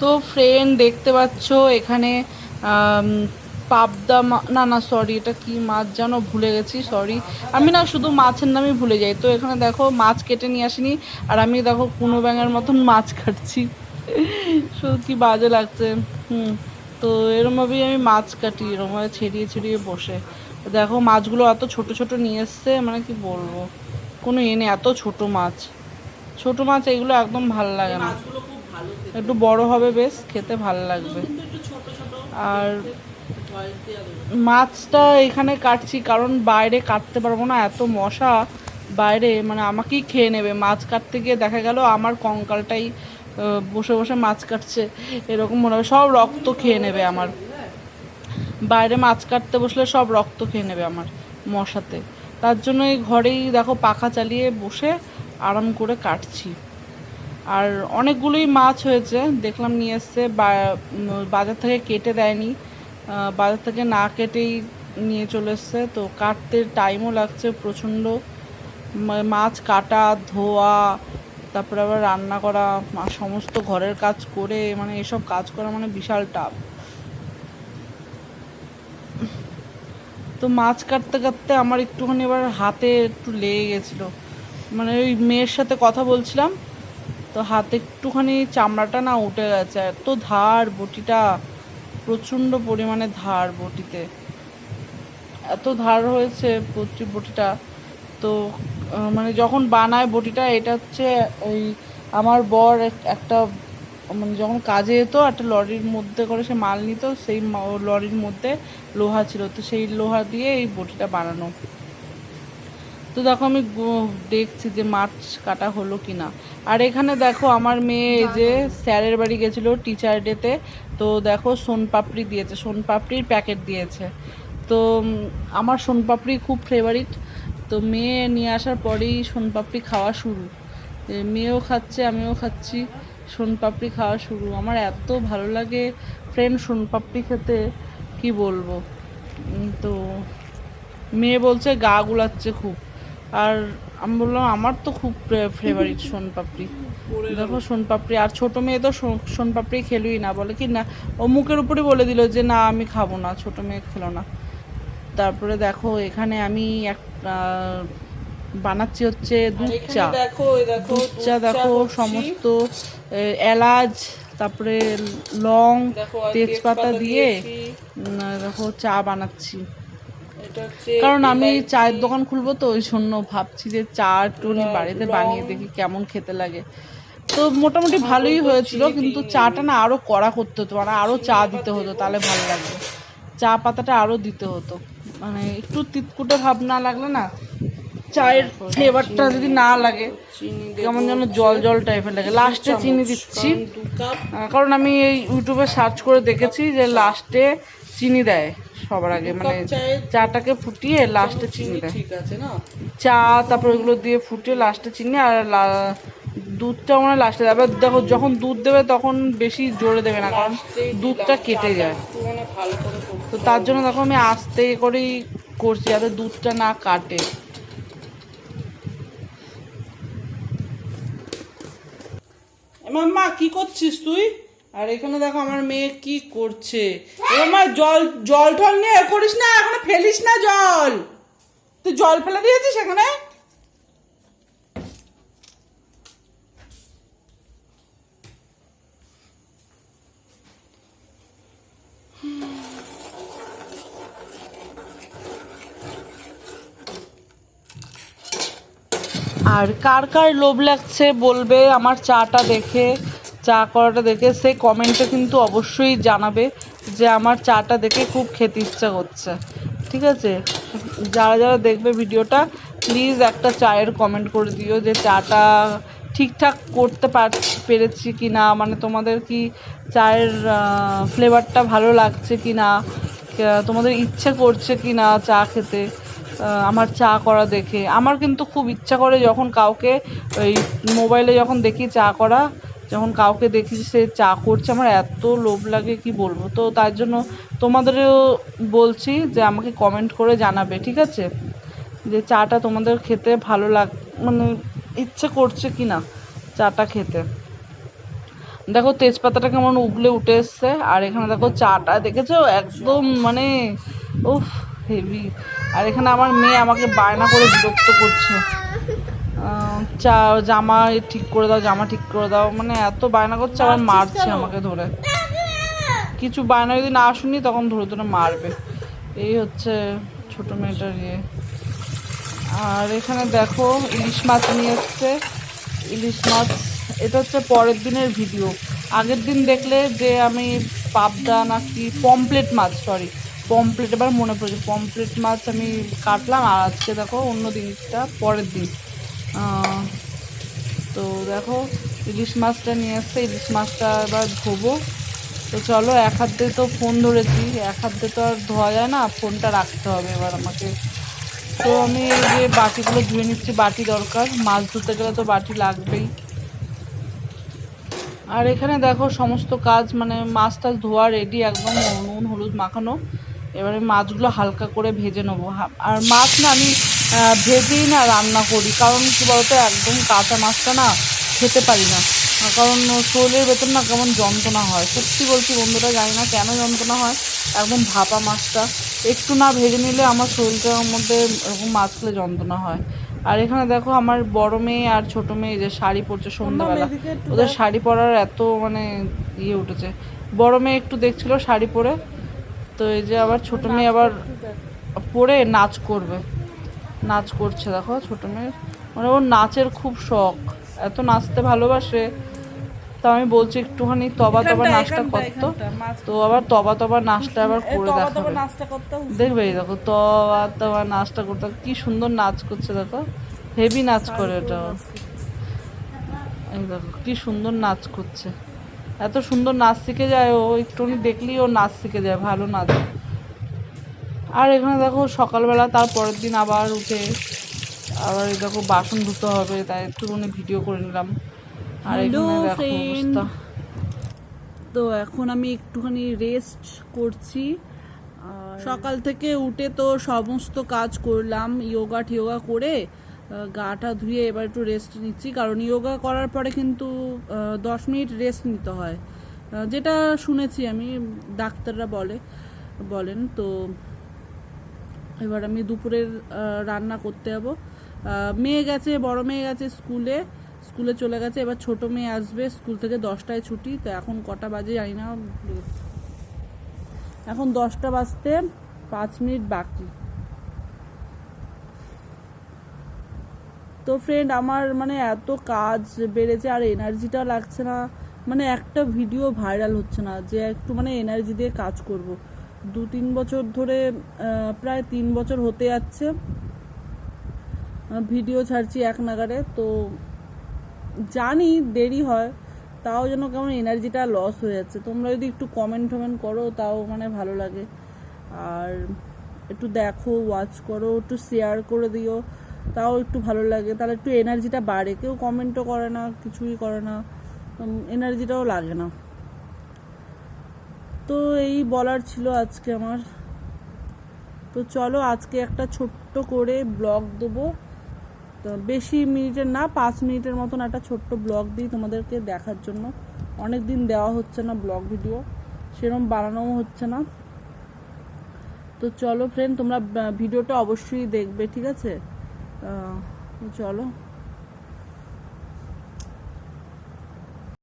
তো ফ্রেন্ড দেখতে পাচ্ছ এখানে পাবদা মা- না না সরি এটা কি মাছ যেন ভুলে গেছি সরি আমি না শুধু মাছের নামই ভুলে যাই। তো এখানে দেখো, মাছ কেটে নিয়ে আসিনি, আর আমি দেখো কুনো ব্যাঙের মতন মাছ কাটছি। কি বাজে লাগছে। হুম, তো এরমভাবেই আমি মাছ কাটি, এরমভাবে ছেড়িয়ে ছেড়িয়ে বসে। দেখো, মাছগুলো এত ছোট ছোট নিয়ে এসছে মানে কি বলব? কোনো এনে এত ছোট মাছ। ছোট মাছ, এগুলো একদম ভালো লাগে না। একটু বড় হবে বেশ, খেতে ভালো লাগবে। আর মাছটা এখানে কাটছি, কারণ বাইরে কাটতে পারব না, এত মশা বাইরে মানে আমাকেই খেয়ে নেবে। মাছ কাটতে গিয়ে দেখা গেল আমার কঙ্কালটাই বসে বসে মাছ কাটছে, এরকম মনে হয় সব রক্ত খেয়ে নেবে আমার। বাইরে মাছ কাটতে বসলে সব রক্ত খেয়ে নেবে আমার মশাতে। তার জন্য এই ঘরেই দেখো পাখা চালিয়ে বসে আরাম করে কাটছি। আর অনেকগুলোই মাছ হয়েছে, দেখলাম নিয়ে এসছে বাজার থেকে কেটে দেয়নি। বাজার থেকে না কেটেই নিয়ে চলে এসছে। তো কাটতে টাইমও লাগছে প্রচণ্ড। মাছ কাটা, ধোয়া, তারপরে আবার রান্না করা সমস্ত ঘরের কাজ করে মানে এসব কাজ করা মানে বিশাল টাফ। তো মাছ কাটতে কাটতে আমার একটুখানি এবার হাতে একটু লেগে গেছিল। মানে ওই মেয়ের সাথে কথা বলছিলাম তো হাতে একটুখানি চামড়াটা না উঠে গেছে, এত ধার বটিটা, প্রচণ্ড পরিমাণে ধার বটিতে। এত ধার হয়েছে প্রচুর বটিটা। তো মানে যখন বানায় বটিটা, এটা হচ্ছে ওই আমার বর এক- একটা মানে যখন কাজে যেত, একটা লরির মধ্যে করে সে মাল নিত, সেই লরির মধ্যে লোহা ছিল। তো সেই লোহা দিয়ে এই বটিটা বানানো। তো দেখো আমি দেখছি যে মাছ কাটা হলো কি না আর এখানে দেখো আমার মেয়ে এই যে স্যারের বাড়ি গেছিল টিচার ডেতে তো। দেখো সোনপাপড়ি দিয়েছে সোনপাপড়ির প্যাকেট দিয়েছে। তো আমার সোনপাপড়ি খুব ফেভারিট তো মেয়ে নিয়ে আসার পরেই সোনপাপড়ি খাওয়া শুরু। মেয়েও খাচ্ছে আমিও খাচ্ছি। সোনপাপড়ি খাওয়া শুরু। আমার এত ভালো লাগে ফ্রেন্ড সোনপাপড়ি খেতে কি বলব? তো মেয়ে বলছে গা গুলাচ্ছে খুব। আর আমি বললাম আমার তো খুব ফেভারিট সোনপাপড়ি দেখো সোনপাপড়ি আর ছোট মেয়ে তো সোন- পাপড়ি খেলুই না। বলে কি না। ও মুখের উপরই বলে দিল যে না আমি খাব না ছোট মেয়ে খেলো না। তারপরে দেখো এখানে আমি এক বানাচ্ছি হচ্ছে দুধ চা। দুধ চা দেখো সমস্ত এলাচ তারপরে লং তেজপাতা দিয়ে দেখো চা বানাচ্ছি। কারণ আমি চায়ের দোকান খুলবো তো ওই জন্য ভাবছি যে চা টুনি বাড়িতে বানিয়ে দেখি কেমন খেতে লাগে। তো মোটামুটি ভালোই হয়েছিল কিন্তু চাটা না আরও কড়া করতে হতো মানে আরও চা দিতে হতো তাহলে ভালো লাগবে চা পাতাটা আরও দিতে হতো মানে একটু তিতকুটে ভাব না লাগলে না চায়ের ফ্লেভারটা যদি না লাগে কেমন যেন জল জল টাইপের লাগে। লাস্টে চিনি দিচ্ছি। কারণ আমি এই ইউটিউবে সার্চ করে দেখেছি যে লাস্টে চিনি দেয়। সবার আগে মানে চাটাকে ফুটিয়ে লাস্টে চিনি দেয়। ঠিক আছে না? চা তারপর ওইগুলো দিয়ে ফুটিয়ে লাস্টে চিনি আর দুধটা মানে লাস্টে দেবে। দেখো যখন দুধ দেবে তখন বেশি জোরে দেবে না কারণ দুধটা কেটে যায়। মানে তো তার জন্য দেখো আমি আস্তে করেই করছি যাতে দুধটা না কাটে। মাম্মা কি করছিস তুই? আর এখানে দেখো আমার মেয়ে কি করছে। আমার জল জল টল নিয়ে করিস না, এখানে ফেলিস না জল। তুই জল ফেলে দিয়েছিস এখানে? আর কার কার লোভ লাগছে বলবে আমার চাটা দেখে? চা করাটা দেখে সেই কমেন্টে কিন্তু অবশ্যই জানাবে যে আমার চাটা দেখে খুব খেতে ইচ্ছা করছে। ঠিক আছে? যারা যারা দেখবে ভিডিওটা প্লিজ একটা চায়ের কমেন্ট করে দিও যে চাটা ঠিকঠাক করতে পার পেরেছি কি না মানে তোমাদের কি চায়ের ফ্লেভারটা ভালো লাগছে কি না তোমাদের ইচ্ছে করছে কি না চা খেতে আমার চা করা দেখে। আমার কিন্তু খুব ইচ্ছা করে যখন কাউকে ওই মোবাইলে যখন দেখি চা করা যখন কাউকে দেখি সে চা করছে, আমার এত লোভ লাগে, কি বলব? তো তার জন্য তোমাদেরও বলছি যে আমাকে কমেন্ট করে জানাবে, ঠিক আছে? যে চাটা তোমাদের খেতে ভালো লাগ মানে ইচ্ছে করছে কি না চাটা খেতে। দেখো তেজপাতাটা কেমন উগলে উঠে এসছে, আর এখানে দেখো চাটা, দেখেছ? একদম মানে উফ, হেভি। আর এখানে আমার মেয়ে আমাকে বায়না করে বিরক্ত করছে। চা জামা ঠিক করে দাও জামা ঠিক করে দাও। মানে এত বায়না করছে আবার মারছে আমাকে ধরে। কিছু বায়না যদি না শুনি তখন ধরে ধরে মারবে। এই হচ্ছে ছোট মেয়েটার ইয়ে। আর এখানে দেখো ইলিশ মাছ নিয়ে এসছে। ইলিশ মাছ এটা হচ্ছে পরের দিনের ভিডিও। আগের দিন দেখলে যে আমি পাবদা নাকি পমপ্লেট মাছ সরি পমপ্লেট এবার মনে পড়েছে পমপ্লেট মাছ আমি কাটলাম আর আজকে দেখো অন্য দিনটা পরের দিন। তো দেখো, ইলিশ মাছটা নিয়ে এসছে, ইলিশ মাছটা এবার ধোবো। তো চলো, এক হাত তো ফোন ধরেছি, এক হাত দিয়ে তো আর ধোয়া যায় না, ফোনটা রাখতে হবে এবার আমাকে। তো আমি এই যে বাটিগুলো ধুয়ে নিচ্ছি, বাটি দরকার, মাছ ধুতে গেলে তো বাটি লাগবেই। আর এখানে দেখো, সমস্ত কাজ মানে মাছ টাছ ধোয়া রেডি একদম নুন হলুদ মাখানো। এবারে মাছগুলো হালকা করে ভেজে নেব। আর মাছ না, আমি ভেজেই না রান্না করি। কারণ কি বলতো একদম কাঁচা মাছটা না খেতে পারি না। কারণ শরীরের ভেতর না কেমন যন্ত্রণা হয়। সত্যি বলছি বন্ধুরা জানি না কেন যন্ত্রণা হয় একদম ভাপা মাছটা। একটু না ভেজে নিলে আমার শরীরটার মধ্যে এরকম মাছ খেলে যন্ত্রণা হয়। আর এখানে দেখো আমার বড় মেয়ে আর ছোট মেয়ে যে শাড়ি পরছে সন্ধ্যাবেলা। ওদের শাড়ি পরার এত মানে ইয়ে উঠেছে। বড় মেয়ে একটু দেখছিল শাড়ি পরে। তো এই যে আবার ছোট মেয়ে আবার পরে নাচ করবে। নাচ করছে দেখো ছোট মেয়ে। মানে ওর নাচের খুব শখ। এত নাচতে ভালোবাসে। তো আমি বলছি একটুখানি তবা তবা নাচটা করতো। তো আবার তবা তবা নাচটা আবার করে দেখাবে। দেখবে এই দেখো তবা তবা নাচটা করতে কি সুন্দর নাচ করছে দেখো। হেভি নাচ করে ওটা। এই দেখো কি সুন্দর নাচ করছে। এত সুন্দর নাচ শিখে যায় ও একটুখানি দেখলেই ও নাচ শিখে যায় ভালো নাচ। আর এখানে দেখো সকালবেলা তার পরের দিন আবার উঠে আবার দেখো বাসন ধুতে হবে তাই একটুখানি ভিডিও করে নিলাম। আর Hello, এখানে দেখো অবস্থা। তো এখন আমি একটুখানি রেস্ট করছি। সকাল থেকে উঠে তো সমস্ত কাজ করলাম ইয়োগা টিয়োগা করে গাটা ধুয়ে এবার একটু রেস্ট নিচ্ছি। কারণ ইয়োগা করার পরে কিন্তু দশ মিনিট রেস্ট নিতে হয়। যেটা শুনেছি আমি ডাক্তাররা বলে বলেন তো এবার আমি দুপুরের রান্না করতে যাব। মেয়ে গেছে, বড় মেয়ে গেছে স্কুলে। স্কুলে চলে গেছে, এবার ছোট মেয়ে আসবে, স্কুল থেকে দশটায় ছুটি, তো এখন কটা বাজে জানি না। এখন দশটা বাজতে পাঁচ মিনিট বাকি। তো ফ্রেন্ড আমার মানে এত কাজ বেড়েছে আর এনার্জিটা লাগছে না। মানে একটা ভিডিও ভাইরাল হচ্ছে না, যে একটু মানে এনার্জি দিয়ে কাজ করব। দু তিন বছর ধরে প্রায় তিন বছর হতে যাচ্ছে। ভিডিও ছাড়ছি এক নাগারে তো জানি দেরি হয়, তাও যেন কেমন এনার্জিটা লস হয়ে যাচ্ছে। তোমরা যদি একটু কমেন্ট টমেন্ট করো, তাও মানে ভালো লাগে। আর একটু দেখো ওয়াচ করো, একটু শেয়ার করে দিও, তাও একটু ভালো লাগে। তাহলে একটু এনার্জিটা বাড়ে। কেউ কমেন্টও করে না, কিছুই করে না। এনার্জিটাও লাগে না। তো এই বলার ছিল আজকে আমার। তো চলো আজকে একটা ছোট্ট করে ব্লগ দেবো। বেশি মিনিটের না, পাঁচ মিনিটের মতন একটা ছোট্ট ব্লগ দিই তোমাদেরকে দেখার জন্য। অনেক দিন দেওয়া হচ্ছে না ব্লগ ভিডিও সেরকম বানানোও হচ্ছে না। তো চলো ফ্রেন্ড তোমরা ভিডিওটা অবশ্যই দেখবে, ঠিক আছে? চলো।